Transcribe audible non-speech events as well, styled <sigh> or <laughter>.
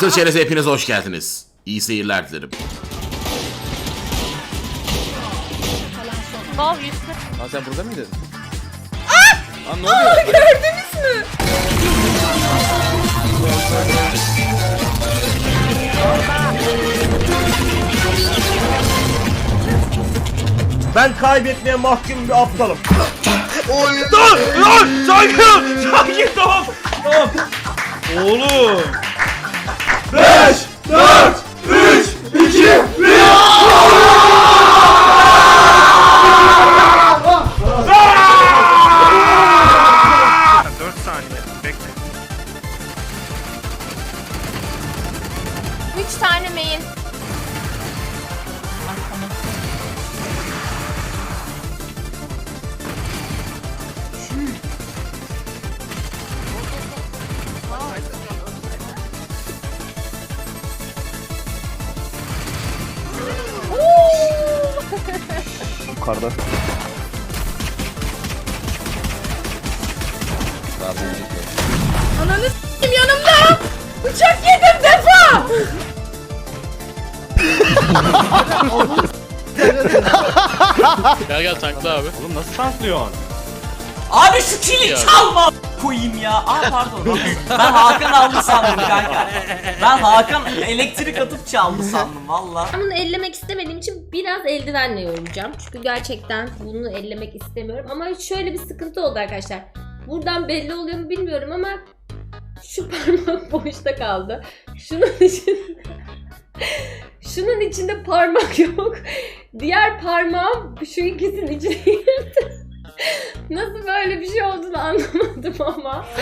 Çıtır Çerez'e hepiniz hoş geldiniz. İyi seyirler dilerim. Sol 140. Lan sen burada mıydın? Lan ne oluyor? Gördünüz mü? Ben kaybetmeye mahkum bir aptalım. Dur! Dur! Sakin ol! Sakin tamam! Tamam! Oğlum! Üç tane main. <laughs> Yukarıda. Daha büyüyecek. Ananı s**eyim yanımda. Bıçak yedim Gel gel tankla abi. Oğlum nasıl translıyorsun? Abi şu kili çalma koyayım ya. Aa pardon. ben Hakan aldı sandım kanka. Ben Hakan elektrik atıp çaldı sandım valla. Ben bunu ellemek istemediğim için biraz eldivenle yoğuracağım. Çünkü gerçekten bunu ellemek istemiyorum. Ama şöyle bir sıkıntı oldu arkadaşlar. Buradan belli oluyor mu bilmiyorum ama şu parmak <laughs> boşta kaldı. Şunun için Şunun içinde parmak <laughs> yok. Diğer parmağım şu ikisinin içine girdi. <laughs> Nasıl böyle bir şey olduğunu anlamadım ama. <laughs>